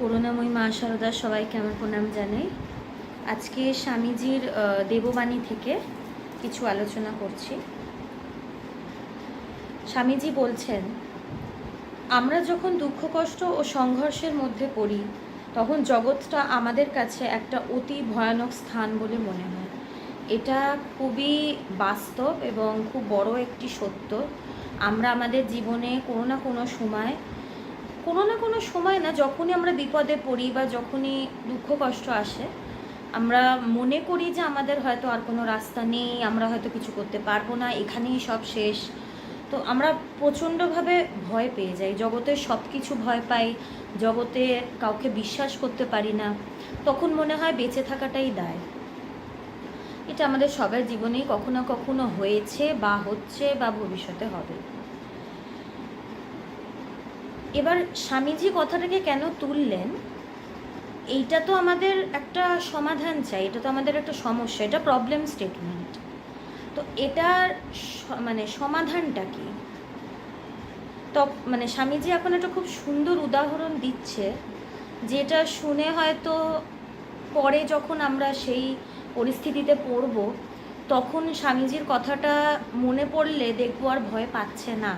করুণাময়ী মা শারদা সবাইকে আমার প্রণাম জানাই। আজকে স্বামীজির দেববাণী থেকে কিছু আলোচনা করছি। স্বামীজি বলছেন, আমরা যখন দুঃখ, কষ্ট ও সংঘর্ষের মধ্যে পড়ি, তখন জগৎটা আমাদের কাছে একটা অতি ভয়ানক স্থান বলে মনে হয়। এটা খুবই বাস্তব এবং খুব বড় একটি সত্য। আমরা আমাদের জীবনে কোনো না কোনো সময় কোনো না কোনো সময় না, যখনই আমরা বিপদে পড়ি বা যখনই দুঃখ, কষ্ট আসে, আমরা মনে করি যে আমাদের হয়তো আর কোনো রাস্তা নেই, আমরা হয়তো কিছু করতে পারব না, এখানেই সব শেষ। তো আমরা প্রচণ্ডভাবে ভয় পেয়ে যাই। জগতের সব কিছু ভয় পাই, জগতে কাউকে বিশ্বাস করতে পারি না, তখন মনে হয় বেঁচে থাকাটাই দায়। এটা আমাদের সবার জীবনেই কখনো কখনো হয়েছে বা হচ্ছে বা ভবিষ্যতে হবে। এবার স্বামীজি কথাটাকে কেন তুললেন? এইটা তো আমাদের একটা সমাধান চাই, এটা তো আমাদের একটা সমস্যা, এটা প্রবলেম স্টেটমেন্ট তো এটার মানে সমাধানটা কি? তো মানে স্বামীজি এখন একটা খুব সুন্দর উদাহরণ দিচ্ছে, যেটা শুনে হয়তো পরে যখন আমরা সেই পরিস্থিতিতে পড়ব, তখন স্বামীজির কথাটা মনে পড়লে দেখব আর ভয় পাচ্ছে না।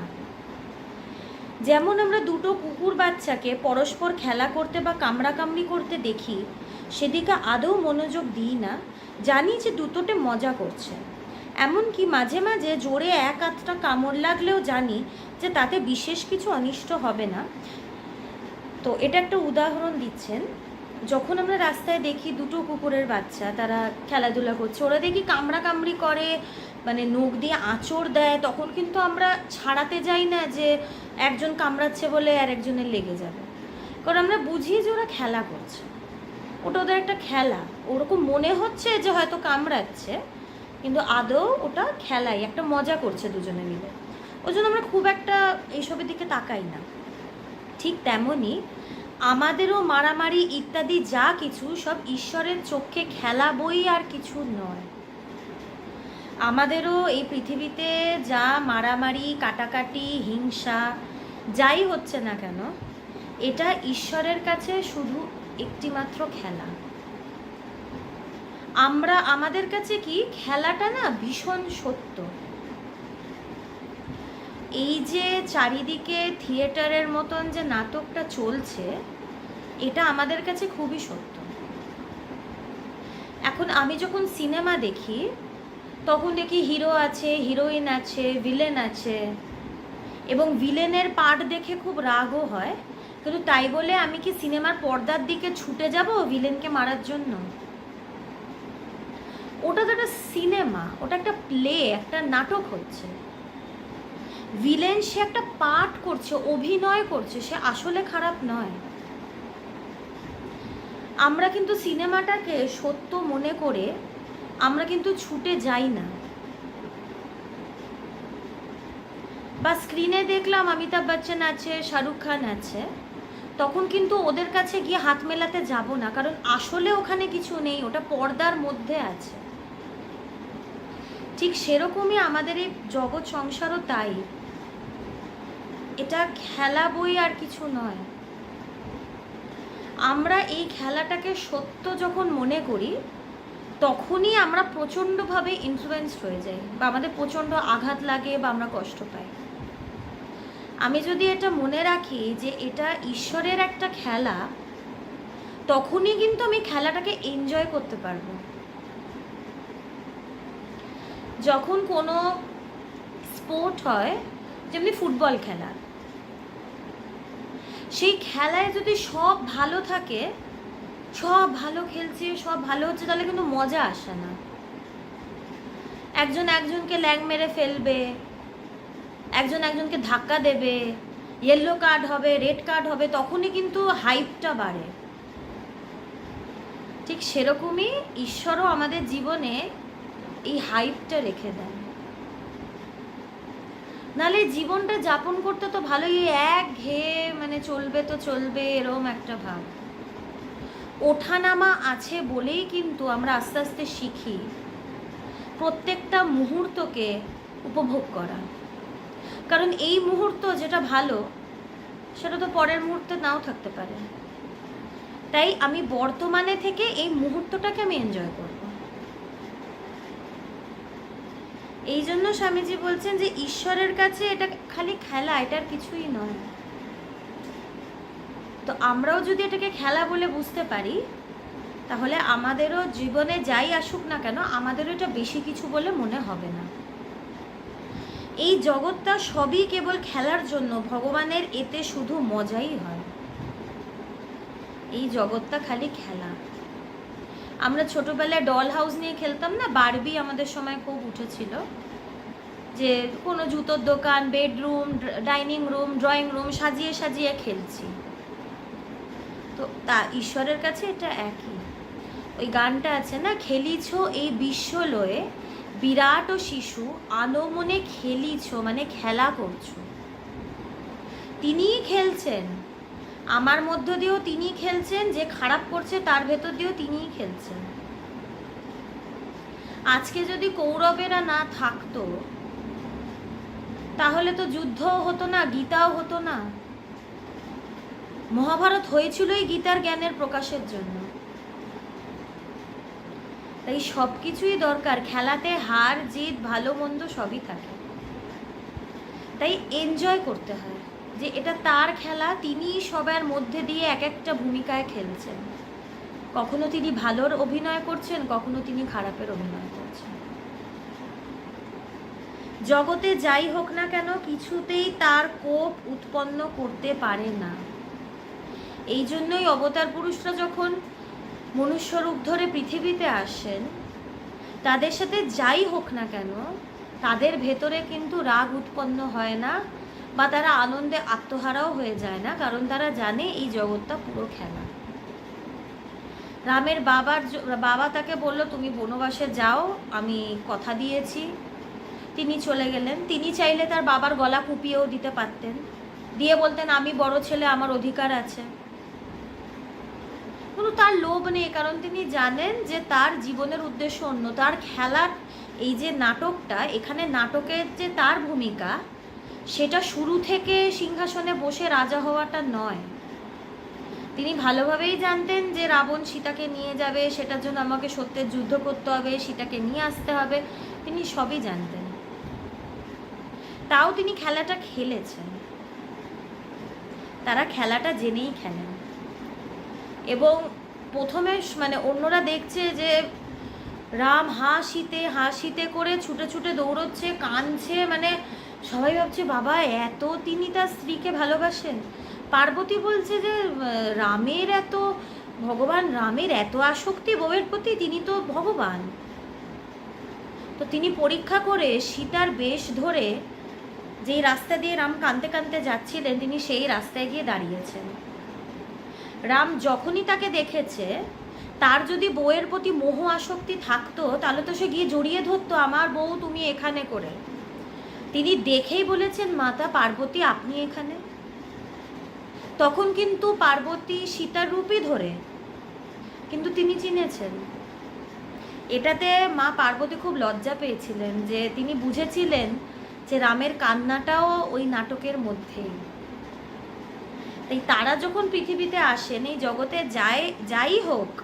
যেমন আমরা দুটো কুকুর বাচ্চাকে পরস্পর খেলা করতে বা কামড়াকামড়ি করতে দেখি, সেদিকে আদৌ মনোযোগ দিই না, জানি যে দুটোতে মজা করছে। এমনকি মাঝে মাঝে জোরে এক আধটা কামড় লাগলেও জানি যে তাতে বিশেষ কিছু অনিষ্ট হবে না। তো এটা একটা উদাহরণ দিচ্ছেন। যখন আমরা রাস্তায় দেখি দুটো কুকুরের বাচ্চা, তারা খেলাধুলা করছে, ওরা দেখি কামড়া কামড়ি করে মানে নখ দিয়ে আঁচড় দেয়, তখন কিন্তু আমরা ছাড়াতে যাই না যে একজন কামড়াচ্ছে বলে আর একজনের লেগে যাবে। কারণ আমরা বুঝি যে ওরা খেলা করছে। ওটা ওদের একটা খেলা। ওরকম মনে হচ্ছে যে হয়তো কামড়াচ্ছে, কিন্তু আদৌ ওটা খেলাই, একটা মজা করছে দুজনে মিলে। ওই জন্য আমরা খুব একটা এইসবের দিকে তাকাই না। ঠিক তেমনই আমাদেরও মারামারি ইত্যাদি যা কিছু সব ঈশ্বরের চোখে খেলা বই আর কিছু নয়। আমাদেরও এই পৃথিবীতে যা মারামারি, কাটাকাটি, হিংসা, যাই হচ্ছে না কেন, এটা ঈশ্বরের কাছে শুধু একটিমাত্র খেলা। আমরা, আমাদের কাছে কি খেলাটা না ভীষণ সত্য। এই যে চারিদিকে থিয়েটারের মতন যে নাটকটা চলছে, এটা আমাদের কাছে খুবই সত্য। এখন আমি যখন সিনেমা দেখি তখন দেখি হিরো আছে হিরোইন আছে ভিলেন আছে। এবং ভিলেনের পার্ট দেখে খুব রাগও হয়। কিন্তু তাই বলে আমি কি সিনেমার পর্দার দিকে ছুটে যাব ভিলেনকে মারার জন্য? ওটা তো একটা সিনেমা ওটা একটা প্লে একটা নাটক হচ্ছে। ভিলেন সে একটা পাঠ করছে, অভিনয় করছে, সে আসলে খারাপ নয়। আমরা কিন্তু সিনেমাটাকে সত্য মনে করে আমরা কিন্তু ছুটে যাই না। বা স্ক্রিনে দেখলাম অমিতাভ বচ্চন আছে, শাহরুখ খান আছে। তখন কিন্তু ওদের কাছে গিয়ে হাত মেলাতে যাব না, কারণ আসলে ওখানে কিছু নেই, ওটা পর্দার মধ্যে আছে। ঠিক সেরকমই আমাদের এই জগৎ সংসারও তাই। এটা খেলা বই আর কিছু নয়। আমরা এই খেলাটাকে সত্য যখন মনে করি তখনই আমরা প্রচণ্ডভাবে ইনফ্লুয়েন্সড হয়ে যাই বা আমাদের প্রচণ্ড আঘাত লাগে বা আমরা কষ্ট পাই। আমি যদি এটা মনে রাখি যে এটা ঈশ্বরের একটা খেলা, তখনই কিন্তু আমি খেলাটাকে এনজয় করতে পারব। যখন কোনো স্পোর্ট হয়, যেমনি ফুটবল খেলা, সেই খেলায় যদি সব ভালো থাকে সব ভালো খেলছে, সব ভালো হচ্ছে, তাহলে কিন্তু মজা আসে না। একজন একজনকে ল্যাং মেরে ফেলবে, একজন একজনকে ধাক্কা দেবে ইয়েলো কার্ড হবে রেড কার্ড হবে, তখনই কিন্তু হাইপটা বাড়ে। ঠিক সেরকমই ঈশ্বরও আমাদের জীবনে এই হাইপটা রেখে দেন। নালে জীবনটা যাপন করতে তো ভালোই এক ঘেয়ে মানে চলবে তো চলবে, এরম একটা ভাব। ওঠানামা আছে বলেই কিন্তু আমরা আস্তে আস্তে শিখি প্রত্যেকটা মুহূর্তকে উপভোগ করা। কারণ এই মুহূর্ত যেটা ভালো, সেটা তো পরের মুহূর্তে নাও থাকতে পারে। তাই আমি বর্তমানে থেকে এই মুহূর্তটাকে আমি এনজয় করব। এই জন্য স্বামীজি বলছেন যে ঈশ্বরের কাছে এটা খালি খেলা, এটার কিছুই নয়। তো আমরাও যদি এটাকে খেলা বলে বুঝতে পারি, তাহলে আমাদেরও জীবনে যাই আসুক না কেন, আমাদেরও এটা বেশি কিছু বলে মনে হবে না। এই জগৎটা সবই কেবল খেলার জন্য, ভগবানের এতে শুধু মজাই হয়। এই জগৎটা খালি খেলা। আমরা ছোটবেলায় ডল হাউস নিয়ে খেলতাম না? বারবি আমাদের সময় খুব উঠেছিল। যে কোনো জুতোর দোকান bedroom dining room drawing room সাজিয়ে সাজিয়ে খেলছি। তো তা ঈশ্বরের কাছে এটা একই। ওই গানটা আছে না, খেলিছ এই বিশ্ব লয়ে বিরাট ও শিশু, আনমনে খেলিছ মানে খেলা করছ। তিনিই খেলছেন। আমার মধ্য দিয়েও তিনি খেলছেন, যে খারাপ করছে তার ভেতর দিয়েও তিনিই খেলছেন। আজকে যদি কৌরবেরা না থাকতো, তাহলে তো যুদ্ধও হতো না, গীতাও হতো না। মহাভারত হয়েছিলই গীতার জ্ঞানের প্রকাশের জন্য। তাই সব কিছুই দরকার, খেলাতে হার, জিত, ভালো, মন্দ সবই থাকে। তাই এনজয় করতে হয় যে এটা তার খেলা তিনি সবার মধ্যে দিয়ে এক একটা ভূমিকায় খেলছেন। কখনো তিনি ভালোর অভিনয় করছেন, কখনো তিনি খারাপের অভিনয় করছেন। জগতে যাই হোক না কেন, কিছুতেই তার কোপ উৎপন্ন করতে পারে না। এই জন্যই অবতার পুরুষরা যখন মনুষ্যরূপ ধরে পৃথিবীতে আসেন, তাদের সাথে যাই হোক না কেন, তাদের ভেতরে কিন্তু রাগ উৎপন্ন হয় না বা তারা আনন্দে আত্মহারাও হয়ে যায় না, কারণ তারা জানে এই জগৎটা পুরো খেলা। রামের বাবার বাবা তাকে বলল, তুমি বনবাসে যাও, আমি কথা দিয়েছি। তিনি চলে গেলেন। তিনি চাইলে তার বাবার গলা কুপিয়েও দিতে পারতেন। দিয়ে বলতেন, আমি বড় ছেলে, আমার অধিকার আছে। কিন্তু তার লোভ নেই, কারণ তিনি জানেন যে তার জীবনের উদ্দেশ্য অন্য। তার খেলার এই যে নাটকটা, এখানে নাটকের যে তার ভূমিকা, সেটা শুরু থেকে সিংহাসনে বসে রাজা হওয়াটা নয়। তিনি ভালোভাবেই জানতেন যে রাবণ সীতাকে নিয়ে যাবে, সেটার জন্য আমাকে সত্যের যুদ্ধ করতে হবে, সীতাকে নিয়ে আসতে হবে, তিনি সবই জানতেন। তাও তিনি খেলাটা খেলেছেন। তারা খেলাটা জেনেই খেলেন। এবং প্রথমে মানে অন্যরা দেখছে যে রাম হাসিতে হাসিতে করে ছুটে ছুটে দৌড়চ্ছে, কাঁদছে মানে সবাই ভাবছে, বাবা, এত তিনি তার স্ত্রীকে ভালোবাসেন? পার্বতী বলছে যে রামের এত, ভগবান রামের এত আসক্তি বউয়ের প্রতি তিনি তো ভগবান। তো তিনি পরীক্ষা করে সীতার বেশ ধরে যেই রাস্তা দিয়ে রাম কাঁদতে কাঁদতে যাচ্ছিলেন, তিনি সেই রাস্তায় গিয়ে দাঁড়িয়েছেন। রাম যখনই তাকে দেখেছে, তার যদি বউয়ের প্রতি মোহ আসক্তি থাকতো, তাহলে তো সে গিয়ে জড়িয়ে ধরতো, আমার বউ, তুমি এখানে করে। তিনি দেখেই বলেছেন, মাতা, পার্বতী, আপনি এখানে? তখন কিন্তু পার্বতী সীতার রূপই ধরে, কিন্তু তিনি চিনেছেন। এটাতে মা পার্বতী খুব লজ্জা পেয়েছিলেন যে তিনি বুঝেছিলেন যে রামের কান্নাটাও ওই নাটকের মধ্যেই। তাই তারা যখন পৃথিবীতে আসেন, এই জগতে যাই যাই হোক,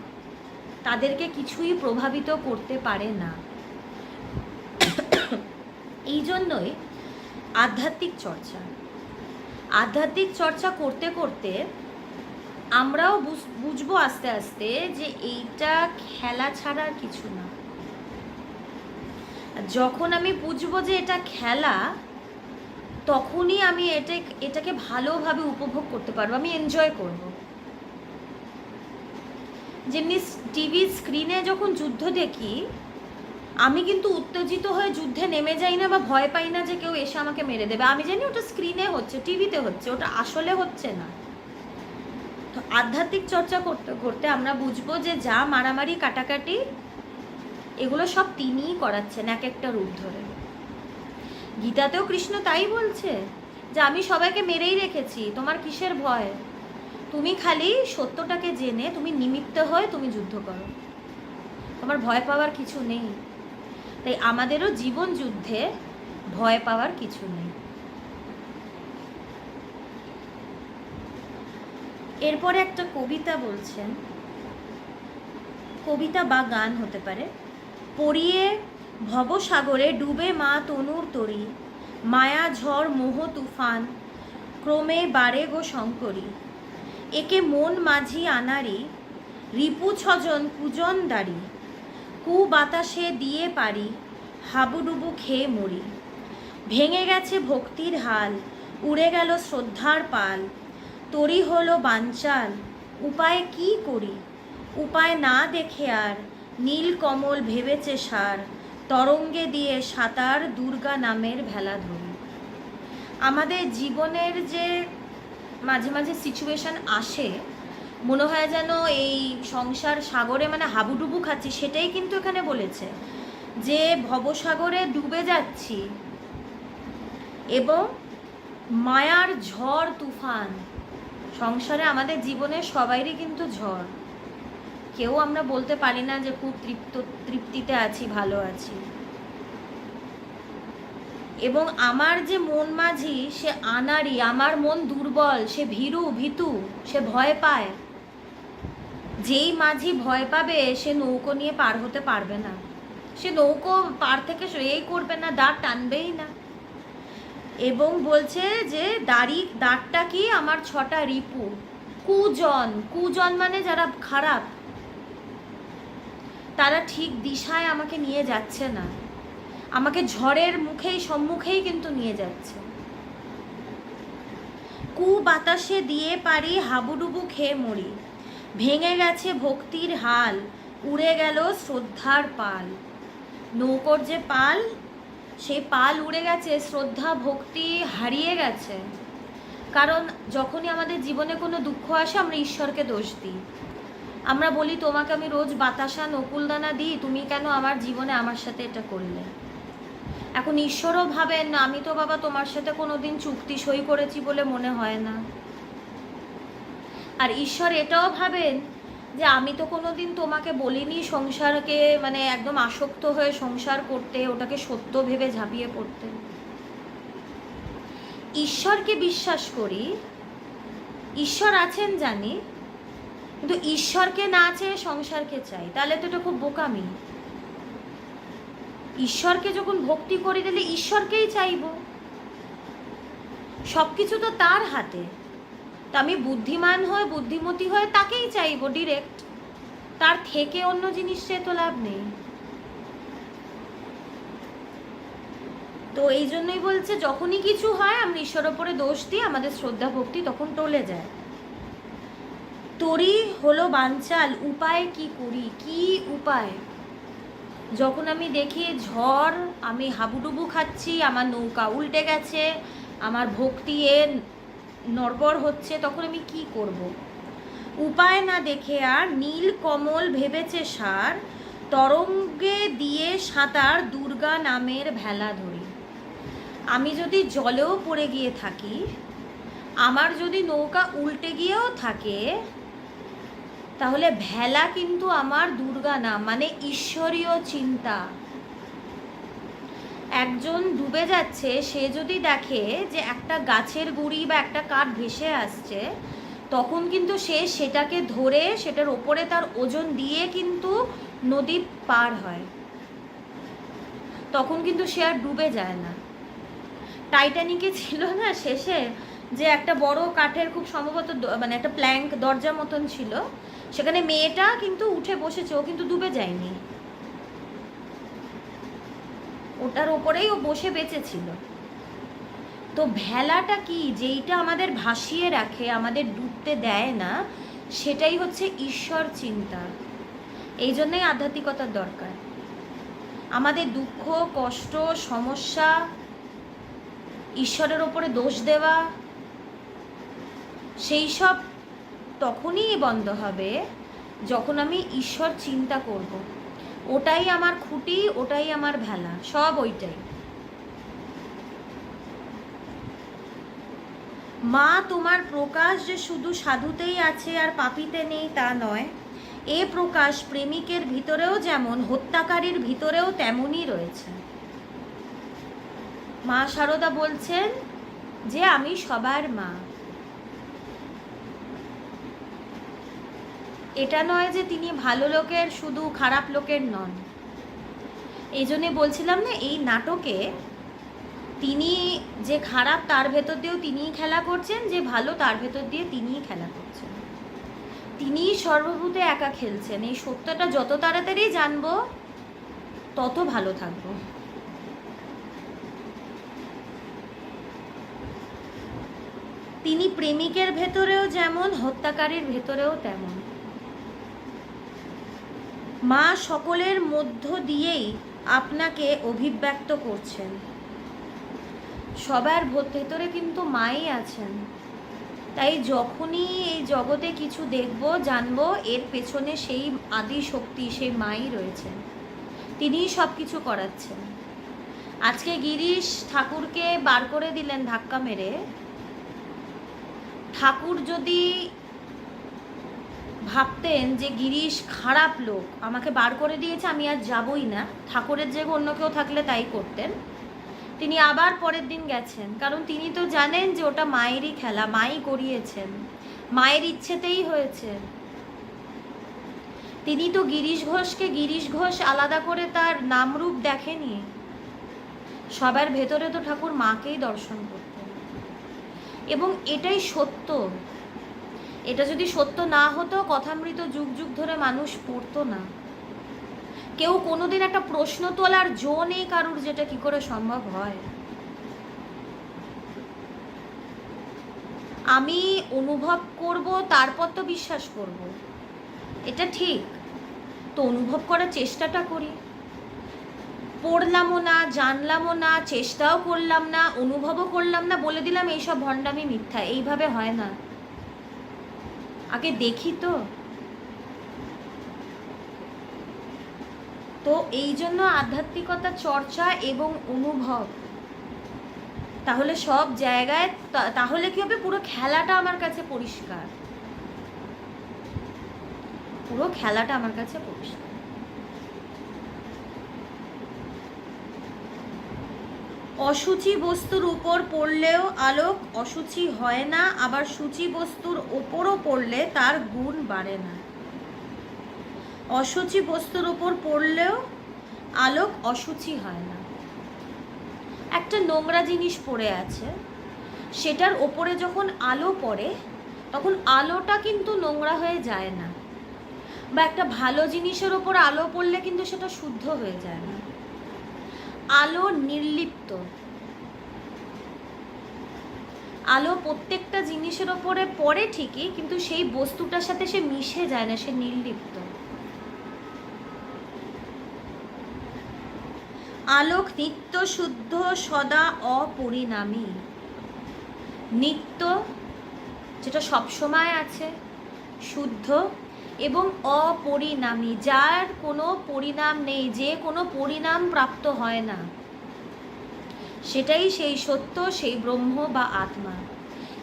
তাদেরকে কিছুই প্রভাবিত করতে পারে না। এই জন্যই আধ্যাত্মিক চর্চা। আধ্যাত্মিক চর্চা করতে করতে আমরাও বুঝ- বুঝব আস্তে আস্তে যে এইটা খেলা ছাড়া কিছু না। যখন আমি বুঝব যে এটা খেলা তখনই আমি এটা, এটাকে ভালোভাবে উপভোগ করতে পারব, আমি এনজয় করব। যেমনি টিভি স্ক্রিনে যখন যুদ্ধ দেখি, আমি কিন্তু উত্তেজিত হয়ে যুদ্ধে নেমে যাই না বা ভয় পাই না যে কেউ এসে আমাকে মেরে দেবে। আমি জানি ওটা স্ক্রিনে হচ্ছে, টিভিতে হচ্ছে, ওটা আসলে হচ্ছে না। তো আধ্যাত্মিক চর্চা করতে করতে আমরা বুঝব যে যা মারামারি, কাটাকাটি, এগুলো সব তিনিই করাচ্ছেন এক একটা রূপ ধরে। গীতাতেও কৃষ্ণ তাই বলছে যে আমি সবাইকে মেরেই রেখেছি, তোমার কিসের ভয়? তুমি খালি সত্যটাকে জেনে তুমি নিমিত্ত হয়ে তুমি যুদ্ধ করো। তোমার ভয় পাওয়ার কিছু নেই। তাই আমাদেরও জীবন যুদ্ধে ভয় পাওয়ার কিছু নেই। এরপরে একটা কবিতা বলছেন। কবিতা বা গান হতে পারে। পড়িয়ে ভবসাগরে ডুবে মা তনুর তরি, মায়া ঝড় মোহ তুফান, ক্রমে বাড়ে গো শঙ্করী। একে মন মাঝি আনারি, রিপু ছজন কুজন দাড়ি কু বাতাসে দিয়ে পারি, হাবুডুবু খেয়ে মরি। ভেঙে গেছে ভক্তির হাল, উড়ে গেল শ্রদ্ধার পাল। তরি হলো বাঞ্চাল উপায় কি করি? উপায় না দেখে আর নীল কমল ভেবেছে সার। তরঙ্গে দিয়ে সাঁতার দুর্গা নামের ভেলা ধরি আমাদের জীবনের যে মাঝে মাঝে সিচুয়েশন আসে, মনে হয় যেন এই সংসার সাগরে মানে হাবুডুবু খাচ্ছি সেটাই কিন্তু এখানে বলেছে যে ভবসাগরে ডুবে যাচ্ছি এবং মায়ার ঝড়, তুফান, সংসারে আমাদের জীবনে সবাইরই কিন্তু ঝড়। কেউ আমরা বলতে পারি না যে খুব তৃপ্ত, তৃপ্তিতে আছি, ভালো আছি। এবং আমার যে মন মাঝি, সে আনারি আমার মন দুর্বল, সে ভীরু, ভীতু, সে ভয় পায়। যেই মাঝি ভয় পাবে, সে নৌকো নিয়ে পার হতে পারবে না। সে নৌকো পার থেকে এই করবে না দাঁড় টানবেই না। এবং বলছে যে, দাড়ি দাঁতটা কি আমার ছটা রিপু? কুজন কুজন মানে যারা খারাপ তারা ঠিক দিশায় আমাকে নিয়ে যাচ্ছে না। আমাকে ঝড়ের মুখেই, সম্মুখেই কিন্তু নিয়ে যাচ্ছে। কু বাতাসে দিয়ে পারি, হাবুডুবু খেয়ে মরি। ভেঙে গেছে ভক্তির হাল, উড়ে গেল শ্রদ্ধার পাল। নৌকর যে পাল সেই পাল উড়ে গেছে, শ্রদ্ধা, ভক্তি হারিয়ে গেছে। কারণ যখনই আমাদের জীবনে কোনো দুঃখ আসে, আমরা ঈশ্বরকে দোষ দিই। আমরা বলি, তোমাকে আমি রোজ বাতাসা নকুলদানা দিই, তুমি কেন আমার জীবনে আমার সাথে এটা করলে? এখন ঈশ্বরও ভাবেন না আমি তো বাবা তোমার সাথে কোনো দিন চুক্তি সই করেছি বলে মনে হয় না। আর ঈশ্বর এটাও ভাবেন যে, আমি তো কোনো দিন তোমাকে বলিনি সংসারকে মানে একদম আসক্ত হয়ে সংসার করতে, ওটাকে সত্য ভেবে ঝাঁপিয়ে পড়তে। ঈশ্বরকে বিশ্বাস করি, ঈশ্বর আছেন জানি কিন্তু ঈশ্বরকে না চেয়ে সংসারকে চাই, তাহলে তো এটা খুব বোকামি। ঈশ্বরকে যখন ভক্তি করি, তাহলে ঈশ্বরকেই চাইব। সব কিছু তো তার হাতে। তা আমি বুদ্ধিমান হয়ে, বুদ্ধিমতী হয়ে তাকেই চাইব ডিরেক্ট তার থেকে অন্য জিনিস চেয়ে তো লাভ নেই। তো এই জন্যই বলছে, যখনই কিছু হয়, আমরা ঈশ্বর ওপরে দোষ দিই, আমাদের শ্রদ্ধা ভক্তি তখন টলে যায়। তরি হলো বাঞ্চাল উপায় কি করি? কি উপায়? যখন আমি দেখি ঝড়, আমি হাবুডুবু খাচ্ছি, আমার নৌকা উল্টে গেছে, আমার ভক্তি এ নড়বড় হচ্ছে, তখন আমি কি করব। উপায় না দেখে আর নীল কমল ভেবেছে সার, তরঙ্গে দিয়ে সাঁতার দুর্গা নামের ভেলা ধরি। আমি যদি জলেও পড়ে গিয়ে থাকি, আমার যদি নৌকা উল্টে গিয়েও থাকে তাহলে ভেলা কিন্তু আমার দুর্গা না মানে ঈশ্বরীয় চিন্তা। একজন ডুবে যাচ্ছে, সে যদি দেখে যে একটা গাছের গুড়ি বা একটা কাঠ ভেসে আসছে, তখন কিন্তু সে সেটাকে ধরে, সেটার ওপরে তার ওজন দিয়ে কিন্তু নদী পার হয়। তখন কিন্তু সে আর ডুবে যায় না। টাইটানিকে ছিল না শেষে যে একটা বড় কাঠের খুব সম্ভবত মানে একটা প্ল্যাঙ্ক দরজা মতন ছিল সেখানে মেয়েটা কিন্তু উঠে বসেছে, ও কিন্তু ডুবে যায়নি। ওটার ওপরেই ও বসে বেঁচেছিল। তো ভেলাটা কি, যেইটা আমাদের ভাসিয়ে রাখে, আমাদের ডুবতে দেয় না, সেটাই হচ্ছে ঈশ্বর চিন্তা। এই জন্যই আধ্যাত্মিকতার দরকার। আমাদের দুঃখ, কষ্ট, সমস্যা, ঈশ্বরের ওপরে দোষ দেওয়া, সেই সব তখনই বন্ধ হবে যখন আমি ঈশ্বর চিন্তা করব। ওটাই আমার খুঁটি, ওটাই আমার ভেলা, সব ওইটাই। মা, তোমার প্রকাশ যে শুধু সাধুতেই আছে আর পাপিতে নেই তা নয়, এ প্রকাশ প্রেমিকের ভিতরেও যেমন, হত্যাকারীর ভিতরেও তেমনই রয়েছে। মা সারদা বলছেন যে, আমি সবার মা। এটা নয় যে তিনি ভালো লোকের, শুধু খারাপ লোকের নন। এই জন্যে বলছিলাম না, এই নাটকে তিনি যে খারাপ, তার ভেতর দিয়েও তিনিই খেলা করছেন, যে ভালো, তার ভেতর দিয়ে তিনিই খেলা করছেন। তিনিই সর্বভূতে একা খেলছেন। এই সত্যটা যত তাড়াতাড়ি জানব, তত ভালো থাকব। তিনি প্রেমিকের ভেতরেও যেমন, হত্যাকারীর ভেতরেও তেমন। মা সকলের মধ্য দিয়েই আপনাকে অভিব্যক্ত করছেন। সবার ভেতরে কিন্তু মাই আছেন। তাই যখনই এই জগতে কিছু দেখব, জানব, এর পেছনে সেই আদি শক্তি, সেই মাই রয়েছেন। তিনিই সব কিছু করাচ্ছেন। আজকে গিরিশ ঠাকুরকে বার করে দিলেন ধাক্কা মেরে। ঠাকুর যদি ভাবতেন যে গিরিশ খারাপ লোক। আমাকে বার করে দিয়েছে, আমি আর যাবই না। ঠাকুরের জায়গায় অন্য কেউ থাকলে তাই করতেন। তিনি আবার পরের দিন গেছেন, কারণ তিনি তো জানেন যে ওটা মায়েরই খেলা, মাই করিয়েছেন। মায়ের ইচ্ছেতেই হয়েছে। তিনি তো গিরিশ ঘোষকে গিরিশ ঘোষ আলাদা করে তার নামরূপ দেখেনি। সবার ভেতরে তো ঠাকুর মাকেই দর্শন করতেন। এবং এটাই সত্য এটা যদি সত্য না হতো, কথামৃত যুগ যুগ ধরে মানুষ পড়তো না। কেউ কোনোদিন একটা প্রশ্ন তোলার জো নেই কারুর যেটা কি করে সম্ভব হয়। আমি অনুভব করব, তারপর তো বিশ্বাস করব। এটা ঠিক। তো অনুভব করার চেষ্টাটা করি। পড়লামও না, জানলামও না, চেষ্টাও করলাম না, অনুভবও করলাম না, বলে দিলাম এইসব ভণ্ডামি মিথ্যা। এইভাবে হয় না। আগে দেখি তো। তো এই জন্য আধ্যাত্মিকতা, চর্চা এবং অনুভব। তাহলে সব জায়গায় তাহলে কি হবে? পুরো খেলাটা আমার কাছে পরিষ্কার। পুরো খেলাটা আমার কাছে পরিষ্কার। অসুচি বস্তুর উপর পড়লেও আলোক অসুচি হয় না, আবার সূচি বস্তুর ওপরও পড়লে তার গুণ বাড়ে না। অসুচি বস্তুর উপর পড়লেও আলোক অসুচি হয় না। একটা নোংরা জিনিস পড়ে আছে, সেটার ওপরে যখন আলো পড়ে, তখন আলোটা কিন্তু নোংরা হয়ে যায় না। বা একটা ভালো জিনিসের ওপর আলো পড়লে কিন্তু সেটা শুদ্ধ হয়ে যায় না। আলো নির্লিপ্ত। আলো প্রত্যেকটা জিনিসের ওপরে পড়ে ঠিকই, কিন্তু সেই বস্তুটার সাথে সে মিশে যায় না, সে নির্লিপ্ত। আলোক নিত্য শুদ্ধ, সদা অপরিণামী। নিত্য, যেটা সবসময় আছে, শুদ্ধ এবং অপরিণামী, যার কোনো পরিণাম নেই, যে কোনো পরিণাম প্রাপ্ত হয় না। সেটাই সেই সত্য, সেই ব্রহ্ম বা আত্মা।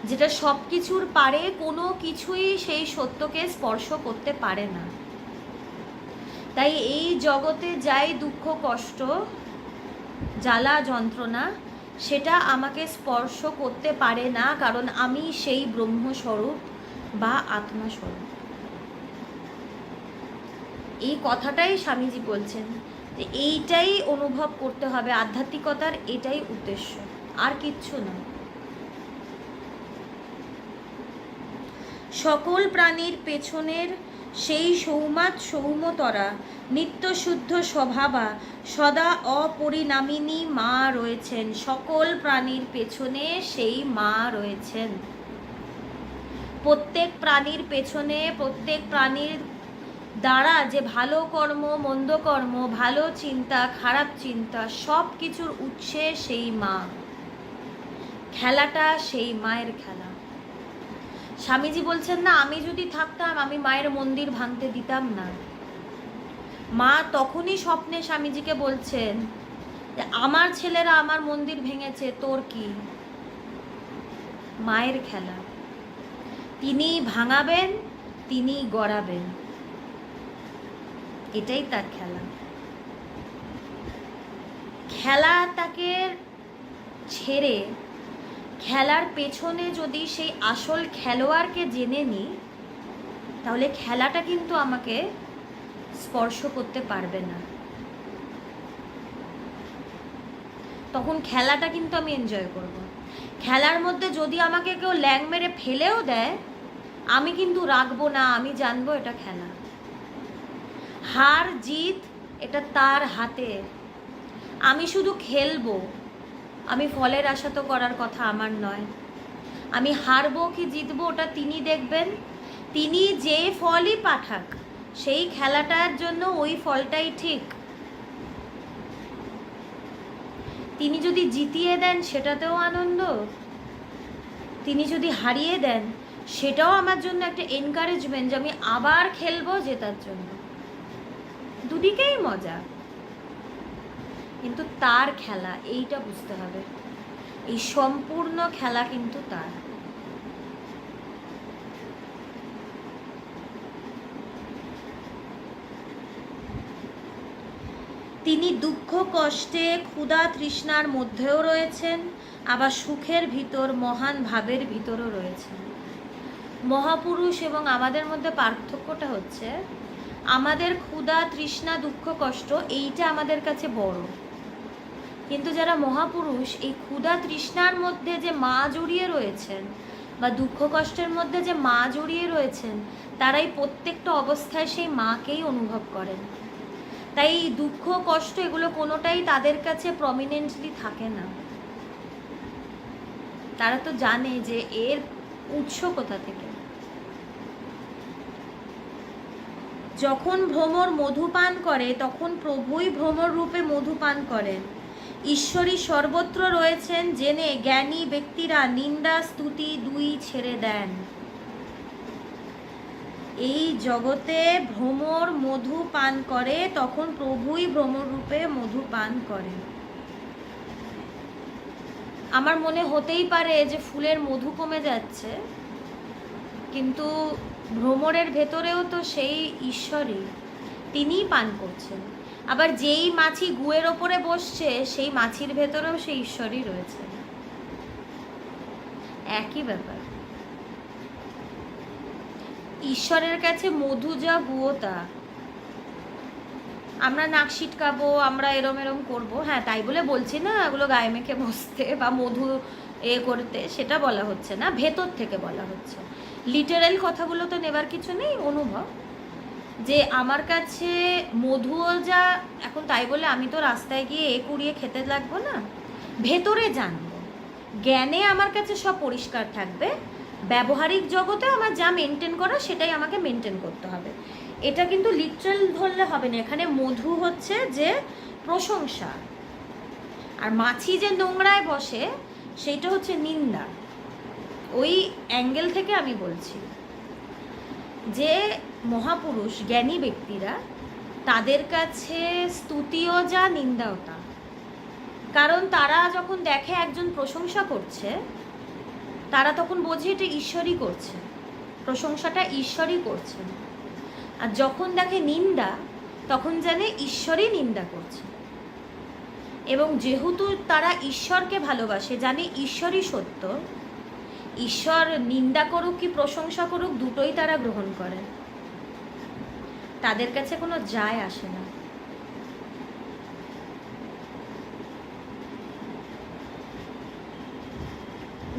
যেটা সব কিছুর পারে, কোনো কিছুই সেই সত্যকে স্পর্শ করতে পারে না। তাই এই জগতে যাই দুঃখ, কষ্ট, জ্বালা, যন্ত্রণা, সেটা আমাকে স্পর্শ করতে পারে না, কারণ আমি সেই ব্রহ্মস্বরূপ বা আত্মাস্বরূপ। এই কথাটাই স্বামীজি বলছেন যে এইটাই অনুভব করতে হবে, আধ্যাত্মিকতার এটাই উদ্দেশ্য, আর কিচ্ছু না সকল প্রাণীর পেছনের সেই সৌমাত সৌমতরা নিত্যশুদ্ধ স্বভাবা, সদা অপরিণামিনী মা রয়েছেন। সকল প্রাণীর পেছনে সেই মা রয়েছেন। প্রত্যেক প্রাণীর পেছনে প্রত্যেক প্রাণীর দ্বারা যে ভালো কর্ম, মন্দ কর্ম, ভালো চিন্তা, খারাপ চিন্তা, সব কিছুর উৎসে সেই মা। খেলাটা সেই মায়ের খেলা। স্বামীজি বলছেন, না, আমি যদি থাকতাম, আমি মায়ের মন্দির ভাঙতে দিতাম না। মা তখনই স্বপ্নে স্বামীজিকে বলছেন আমার ছেলেরা আমার মন্দির ভেঙেছে, তোর কি? মায়ের খেলা। তিনি ভাঙাবেন তিনি গড়াবেন। এটাই তার খেলা। খেলা তাকে ছেড়ে খেলার পেছনে যদি সেই আসল খেলোয়াড়কে জেনে নিই তাহলে খেলাটা কিন্তু আমাকে স্পর্শ করতে পারবে না। তখন খেলাটা কিন্তু আমি এনজয় করব। খেলার মধ্যে যদি আমাকে কেউ ল্যাং মেরে ফেলেও দেয়, আমি কিন্তু রাখব না, আমি জানব এটা খেলা। হার জিত এটা তার হাতে। আমি শুধু খেলব। আমি ফলের আশা তো করার কথা আমার নয়। আমি হারবো কি জিতবো ওটা তিনি দেখবেন। তিনি যে ফলই পাঠাক, সেই খেলাটার জন্য ওই ফলটাই ঠিক। তিনি যদি জিতিয়ে দেন সেটাতেও আনন্দ। তিনি যদি হারিয়ে দেন সেটাও আমার জন্য একটা এনকারেজমেন্ট যে আমি আবার খেলব জেতার জন্য। দুদিকেই মজা। কিন্তু তার খেলা, এইটা বুঝতে হবে। এই সম্পূর্ণ খেলা কিন্তু তার। তিনি দুঃখ, কষ্টে, ক্ষুধা, তৃষ্ণার মধ্যেও রয়েছেন, আবার সুখের ভিতর, মহান ভাবের ভিতরও রয়েছেন। মহাপুরুষ এবং আমাদের মধ্যে পার্থক্যটা হচ্ছে আমাদের ক্ষুধা, তৃষ্ণা, দুঃখ, কষ্ট, এইটা আমাদের কাছে বড়। কিন্তু যারা মহাপুরুষ, এই ক্ষুধা, তৃষ্ণার মধ্যে যে মা জড়িয়ে রয়েছেন বা দুঃখ, কষ্টের মধ্যে যে মা জড়িয়ে রয়েছেন, তারাই প্রত্যেকটা অবস্থায় সেই মাকেই অনুভব করেন। তাই এই দুঃখ, কষ্ট এগুলো কোনোটাই তাদের কাছে প্রমিনেন্টলি থাকে না। তারা তো জানে যে এর উৎস কোথা থেকে? যখন ভ্রমর মধুপান করে, তখন প্রভুই ভ্রমর রূপে মধুপান করেন। ঈশ্বরী সর্বত্র রয়েছেন জেনে জ্ঞানী ব্যক্তিরা নিন্দা, স্তুতি দুই ছেড়ে দেন। এই জগতে ভ্রমর মধু পান করে, তখন প্রভুই ভ্রমর রূপে মধু পান করেন আমার মনে হতেই পারে যে ফুলের মধু কমে যাচ্ছে, কিন্তু ভ্রমরের ভেতরেও তো সেই ঈশ্বরই। তিনিই পান করছেন। আবার যেই মাছি গুয়ের ওপরে বসছে, সেই মাছির ভেতরেও সেই ঈশ্বরই রয়েছে। একই ব্যাপার। ঈশ্বরের কাছে মধু যা গুয়ো তা। আমরা নাক ছিটকাবো আমরা এরম এরম করব। হ্যাঁ তাই বলে বলছি না, এগুলো গায়ে মেখে বসতে বা মধু এ করতে, সেটা বলা হচ্ছে না, ভেতর থেকে বলা হচ্ছে। লিটারাল কথাগুলো তো নেবার কিছু নেই, অনুভব। যে আমার কাছে মধুও যা, এখন তাই বলে আমি তো রাস্তায় গিয়ে এ কুড়িয়ে খেতে লাগবো না, ভেতরে জানব। জ্ঞানে আমার কাছে সব পরিষ্কার থাকবে। ব্যবহারিক জগতে আমার যা মেনটেন করা সেটাই আমাকে মেনটেন করতে হবে। এটা কিন্তু লিটারাল ধরলে হবে না। এখানে মধু হচ্ছে যে প্রশংসা। আর মাছি যে নোংরায় বসে, সেইটা হচ্ছে নিন্দা। ওই অ্যাঙ্গেল থেকে আমি বলছি যে মহাপুরুষ, জ্ঞানী ব্যক্তিরা তাদের কাছে স্তুতিও যা, নিন্দাও তা। কারণ তারা যখন দেখে একজন প্রশংসা করছে, তারা তখন বোঝে এটা ঈশ্বরই করছে। প্রশংসাটা ঈশ্বরই করছে। আর যখন দেখে নিন্দা, তখন জানে ঈশ্বরই নিন্দা করছে। এবং যেহেতু তারা ঈশ্বরকে ভালোবাসে, জানে ঈশ্বরই সত্য ঈশ্বর নিন্দা করুক কি প্রশংসা করুক, দুটোই তারা গ্রহণ করে। তাদের কাছে কোনো যায় আসে না।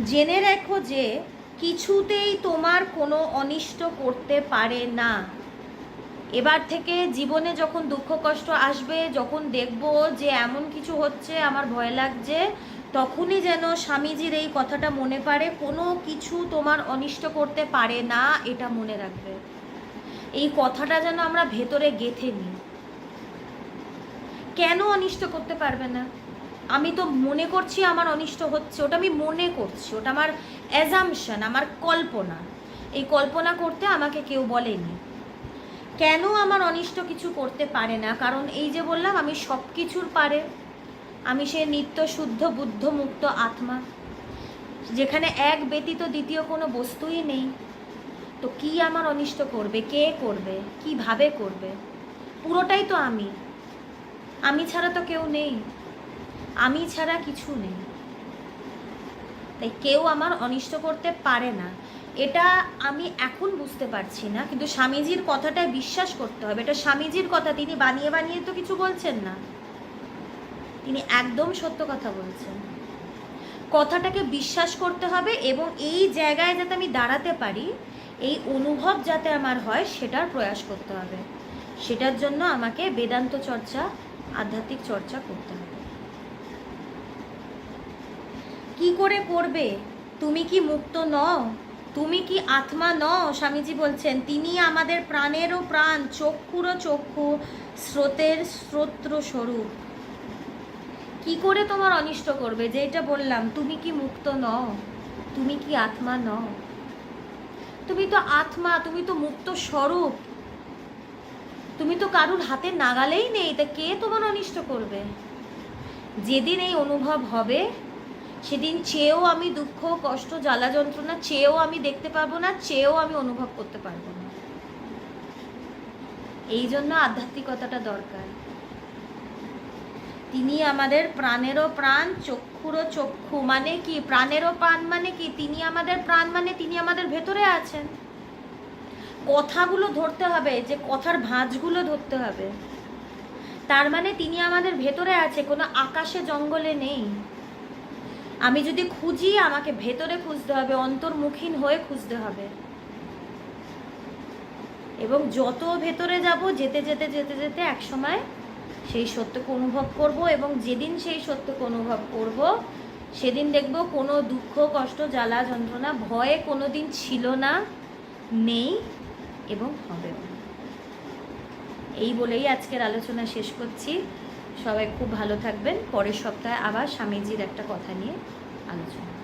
জেনে রেখো যে কিছুতেই তোমার কোনো অনিষ্ট করতে পারে না। এবার থেকে জীবনে যখন দুঃখ কষ্ট আসবে, যখন দেখব যে এমন কিছু হচ্ছে, আমার ভয় লাগছে তখনই যেন স্বামীজির এই কথাটা মনে পারে কোনো কিছু তোমার অনিষ্ট করতে পারে না, এটা মনে রাখবে। এই কথাটা যেন আমরা ভেতরে গেথে নিই। কেন অনিষ্ট করতে পারবে না? আমি তো মনে করছি আমার অনিষ্ট হচ্ছে, ওটা আমি মনে করছি, ওটা আমার অ্যাজামশন আমার কল্পনা। এই কল্পনা করতে আমাকে কেউ বলেনি। কেন আমার অনিষ্ট কিছু করতে পারে না? কারণ এই যে বললাম, আমি সব কিছুর পারে। আমি সে নিত্য শুদ্ধ বুদ্ধ মুক্ত আত্মা। যেখানে এক ব্যতীত দ্বিতীয় কোনো বস্তুই নেই। তো কি আমার অনিষ্ট করবে? কে করবে? কীভাবে করবে? পুরোটাই তো আমি। আমি ছাড়া তো কেউ নেই। আমি ছাড়া কিছু নেই। তাই কেউ আমার অনিষ্ট করতে পারে না। এটা আমি এখন বুঝতে পারছি না, কিন্তু স্বামীজির কথাটায় বিশ্বাস করতে হবে। এটা স্বামীজির কথা, তিনি বানিয়ে বানিয়ে তো কিছু বলছেন না। তিনি একদম সত্য কথা বলছেন। কথাটাকে বিশ্বাস করতে হবে এবং এই জায়গায় যাতে আমি দাঁড়াতে পারি, এই অনুভব যাতে আমার হয়, সেটার প্রয়াস করতে হবে। সেটার জন্য আমাকে বেদান্ত চর্চা, আধ্যাত্মিক চর্চা করতে হবে। কি করে করবে? তুমি কি মুক্ত নও? তুমি কি আত্মা নও? স্বামীজি বলছেন, তিনি আমাদের প্রাণেরও প্রাণ, চক্ষুরও চক্ষু, স্রোতের স্রোত্র স্বরূপ। কি করে তোমার অনিষ্ট করবে? যে এটা বললাম, তুমি কি মুক্ত নও? তুমি কি আত্মা নও? তুমি তো আত্মা, তুমি তো মুক্ত স্বরূপ। তুমি তো কারুর হাতে নাগালেই নেই, তা কে তোমার অনিষ্ট করবে? যেদিন এই অনুভব হবে, সেদিন চেয়েও আমি দুঃখ, কষ্ট, জ্বালা যন্ত্রণা, চেয়েও আমি দেখতে পারব না, চেয়েও আমি অনুভব করতে পারব না। এই জন্য আধ্যাত্মিকতাটা দরকার। তিনি আমাদের প্রাণেরও প্রাণ, চক্ষুরও চক্ষু। মানে কি? প্রাণেরও প্রাণ মানে কি? তিনি আমাদের প্রাণ মানে তিনি আমাদের ভেতরে আছেন। কথাগুলো ধরতে হবে, যে কথার ভাঁজগুলো ধরতে হবে। তার মানে তিনি আমাদের ভেতরে আছে, কোনো আকাশে জঙ্গলে নেই। আমি যদি খুঁজি, আমাকে ভেতরে খুঁজতে হবে, অন্তর্মুখীন হয়ে খুঁজতে হবে। এবং যত ভেতরে যাব, যেতে যেতে যেতে যেতে এক সময় সেই সত্যকে অনুভব করব এবং যেদিন সেই সত্যকে অনুভব করব, সেদিন দেখব কোনো দুঃখ, কষ্ট, জ্বালা, যন্ত্রণা, ভয়ে কোনো দিন ছিল না, নেই এবং হবেও এই বলেই আজকের আলোচনা শেষ করছি। সবাই খুব ভালো থাকবেন। পরের সপ্তাহে আবার স্বামীজির একটা কথা নিয়ে আলোচনা।